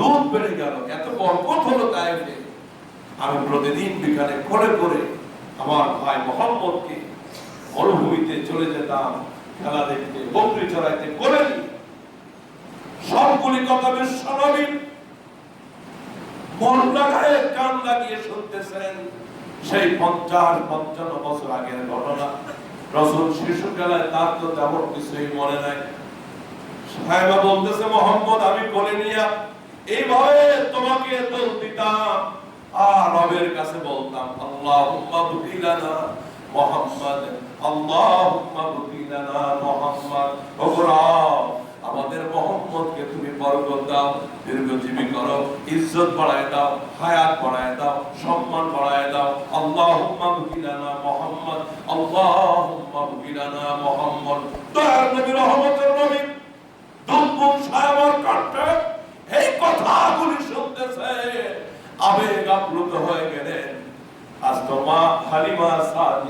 দুধ বেড়ে গেল, এত বরকত হলো তাইফে আমি প্রতিদিন বিকালে করে করে আমার ভাই মোহাম্মদকে মরুভূমিতে চলে যেতাম, খেলা দেখতে, বকরি চড়াইতে করে সবগুলি কথা বিশ্বনবী মন লাগায় কান লাগিয়ে শুনতেছেন সেই পঞ্চাশ, পঞ্চান্ন বছর আগের ঘটনা। রসুল শিশুকালায় তার তো তেমন কিছুই মনে নাই। সাহেবা বলতেছে, মোহাম্মদ, আমি বলে নিয়ে এইভাবে তোমাকে দিতাম, আর রবের কাছে বলতাম, আল্লাহুম্মা বুকিলানা মোহাম্মদ, আল্লাহুম্মা বুকিলানা মোহাম্মদ। আমাদের মোহাম্মদকে তুমি বরকত দাও, দীর্ঘজীবী করো, ইজ্জত বাড়ায় দাও, হায়াত বাড়ায় দাও, সম্মান বাড়ায় দাও। আল্লাহুম্মা বুকিলানা মোহাম্মদ, আল্লাহুম্মা বুকিলানা মোহাম্মদ। দয়ার নবী রহমতের নবী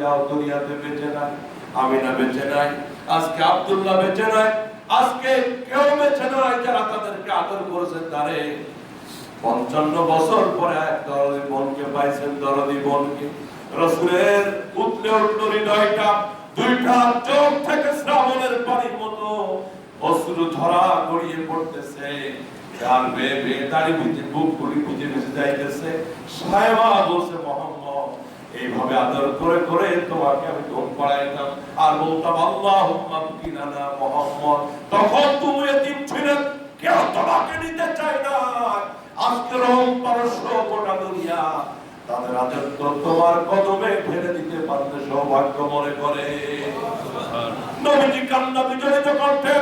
সাদিয়া দুনিয়াতে বেঁচে নাই বেঁচে নাই, আজকে আব্দুল্লাহ বেঁচে নাই, আজকে কেউ বেঁচে নাই যারা তাদেরকে আদর করেছেন তারে। পঞ্চান্ন বছর পরে এক দরদি পাইছেন, দরদি রসুলের উঠলে উঠল হৃদয়টা, দুইটা চোখ থেকে শ্রাবণের পানির মতো। অশ্রু ঝরা গড়িয়ে পড়তেছে আর বে বে দাড়ি ভিজে বুক গুলি ভিজে ভিজে যাইতেছে। সাহেবা বলছে, মোহাম্মদ এইভাবে আদর করে করে তোমাকে আমি দম পড়াইতাম আর বলতাম আল্লাহ কিনানা মোহাম্মদ। তখন তুমি এতিম ছিলেন কেউ তোমাকে নিতে চায় না। আজকে রোম পারস্য গোটা দুনিয়া। তাদের রাজত্ব তোমার কদমে ফেলে দিতে পারলে সৌভাগ্য মনে করে। নবীজি কান্না বিজড়িত কণ্ঠে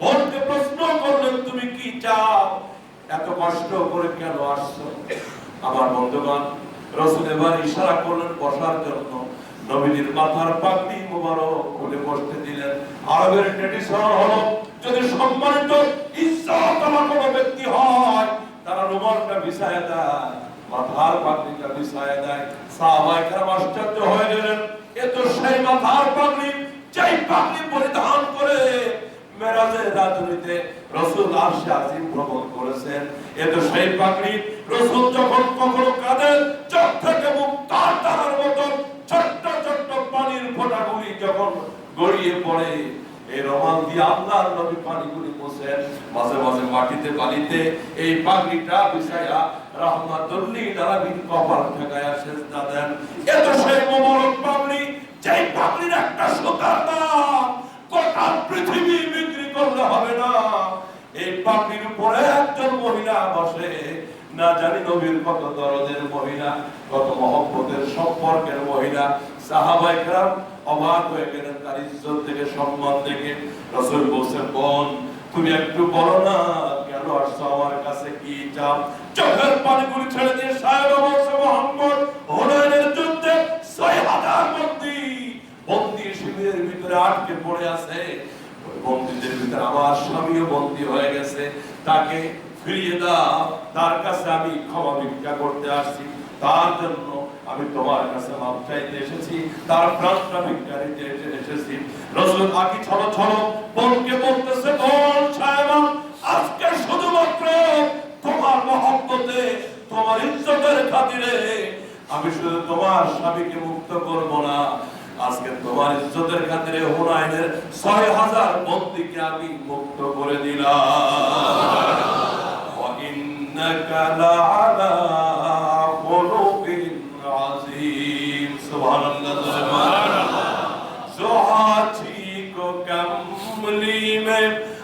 বোনকে প্রশ্ন করলেন, তুমি কি চাও? এত কষ্ট করে কেন আসছো? আমার বন্ধুগণ রসুল এবার ইশারা করলেন বসার জন্য। নবীজির মাথার পাগড়ি মোবারক খুলে বসতে দিলেন। আরবের ট্রেডিশন হলো, যদি সম্মানিত ইজ্জতওয়ালা কোনো ব্যক্তি হয়, তারা রুমালটা বিছায় দেয়, মাথার পাগড়িটা বিছায় দেয়। সাহাবায়ে কেরাম আশ্চর্য হয়ে গেলেন। এ তো সেই মাথার পাগড়ি, যেই পাগড়ি পরিধান করে মেরাজের রাজনীতিতে রসুল আরশে আজিম ভ্রমণ করেছেন। এ তো সেই পাগড়ি, রসুল যখন কখনো কাঁদেন চোখ থেকে মুখ তার তার মতন ছোট্ট ছোট্ট পানির ফোঁটাগুলি যখন গড়িয়ে পড়ে। এই রমাল দিয়ে আল্লাহর নবী পানিগুলি মোছেন মাঝে মাঝে মাটিতে পানিতে এই পাগড়িটা বিছায়া দ্বারা বিন কপাল ঠেকায়া সেজদা দেন। এত সেই মোবারক পাগড়ি, যেই পাগড়ির একটা সুতার দাম গোটা পৃথিবী বিক্রি করলে হবে না। এই পাগড়ির উপরে একজন মহিলা বসে, না জানি নবীর কত দরদের মহিলা, কত মহব্বতের সম্পর্কের মহিলা। সাহাবাইকরাম অবাক হয়ে গেলেন, তার ইজ্জত থেকে, সম্মান থেকে। রসুল বলছেন, বোন, তুমি একটু বলো না, কেন আসছো আমার কাছে কি চাও? চোখের পানিগুলি ছেড়ে দিয়ে সাহেব বলছে মোহাম্মদ হুনাইনের যুদ্ধে ছয় হাজার বন্দী শিবিরের ভিতরে আটকে পড়ে আছে। বন্দীদের ভিতরে আমার স্বামীও বন্দী হয়ে গেছে। তাকে ফিরিয়ে দাও, তার কাছে আমি ক্ষমা ভিক্ষা করতে আসছি। তার জন্য আমি তোমার কাছে মাপ চাইতে এসেছি তার প্রাণটা ভিক্ষা নিতে এসে- এসেছি রসুল আকি ছড়ো ছড়ো বোনকে বলতেছে বোন সাহেবা আজকে শুধুমাত্র তোমার মহব্বতে তোমার ইজ্জতের খাতিরে আমি শুধু তোমার স্বামীকে মুক্ত করব না আজকে তোমার ইজ্জতের খাতিরে হুনাইনের ছয় হাজার বন্দীকে আমি মুক্ত করে দিলাম وإنك لعلى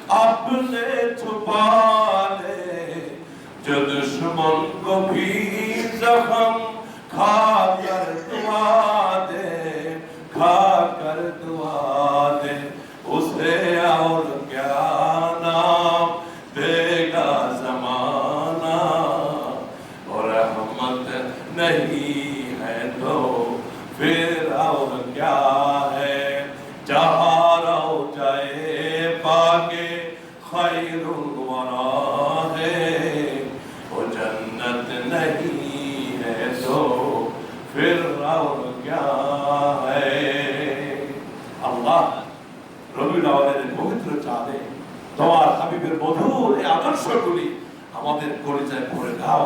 اپنے چھپا لے جو دشمن کو بھی زخم کھا کر دعا دے، کھا کر دعا دے، اسے اور کیا نام دے گا زمانہ؟ اور رحمت نہیں ہے تو پھر اور کیا হাবিবের মধুর এই আদর্শগুলি আমাদের পরিচয় করে দাও।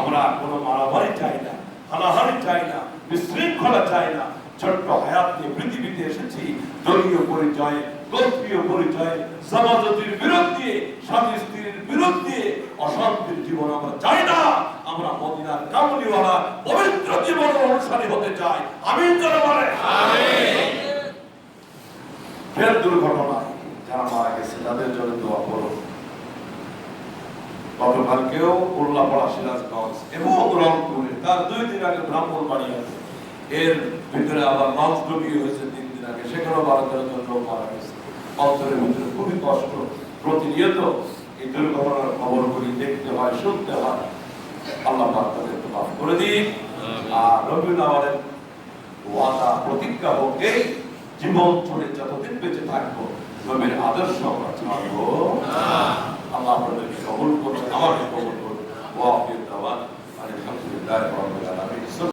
আমরা কোনো মারামারি চাই না হানাহানি চাই না বিশৃঙ্খলা চাই না। ছোট্ট হায়াত নিয়ে পৃথিবীতে এসেছি দলীয় পরিচয় গোত্রীয় পরিচয় সমাজতির বিরুদ্ধে স্বামী স্ত্রীর বিরুদ্ধে অশান্তির জীবন আমরা চাই না। আমরা মদিনার কামলিওয়ালা পবিত্র জীবনের অনুসারী হতে চাই। আমি বলে ফের দুর্ঘটনায় যারা মারা গেছে তাদের জন্য দোয়া করো। গতকালকেও উল্লাপাড়া সিরাজগঞ্জ এবং রংপুরে তার দুই দিন আগে ব্রাহ্মণ বাড়ি আছে। এর ভিতরে আবার লঞ্চ ডুবিয়ে হয়েছে তিন দিন আগে সেখানেও বারো তেরো মারা গেছে অন্তরের ভিতরে খুবই কষ্ট। প্রতিনিয়ত এই দুর্ঘটনার খবরগুলি দেখতে হয় শুনতে হয়। আল্লাহ পাক মাফ করে দিন আর রবিউল আওয়ালের ওয়াদা প্রতিজ্ঞা হোক এই জীবন চলে যতদিন বেঁচে থাকব নবীর আদর্শ ছাড়বো আল্লাহ আপনাদেরকে কবল করুন আমাকে কবল করুন।